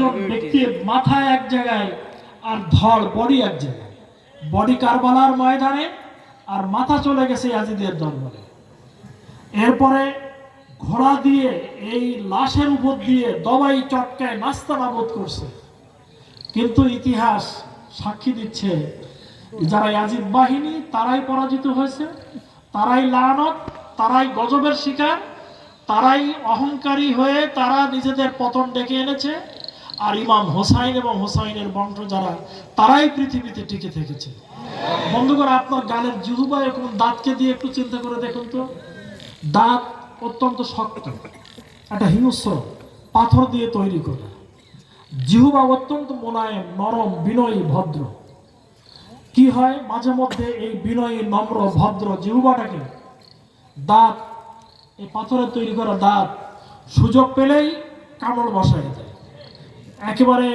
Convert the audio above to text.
ব্যক্তির মাথা এক জায়গায় আর ধর বডি এক জায়গায়। বডি কারবালার ময়দানে আর মাথা চলে গেছে ইয়াজিদের দরবারে। এরপরে ঘোড়া দিয়ে এই লাশের উপর দিয়ে দবাই চটকায় নাস্তা নাবদ করছে। কিন্তু ইতিহাস সাক্ষী দিচ্ছে যারা ইয়াজিদ বাহিনী, তারাই পরাজিত হয়েছে, তারাই লানত, তারাই গজবের শিকার, তারাই অহংকারী হয়ে তারা নিজেদের পতন ডেকে এনেছে। আর ইমাম হোসাইন এবং হোসাইনের বংশ যারা, তারাই পৃথিবীতে টিকে থেকেছে। বন্ধুগণ, আপনার গালের জিহুবা এবং দাঁতকে দিয়ে একটু চিন্তা করে দেখুন তো। দাঁত অত্যন্ত শক্ত, একটা হিংস্র পাথর দিয়ে তৈরি করা। জিহুবা অত্যন্ত মোলায়েম, নরম, বিনয়ী, ভদ্র। কি হয়, মাঝে মধ্যে এই বিনয়ী, নম্র, ভদ্র জিহুবাটাকে দাঁত, এই পাথরের তৈরি করা দাঁত সুযোগ পেলেই কামড় বসায় দেয়। একেবারে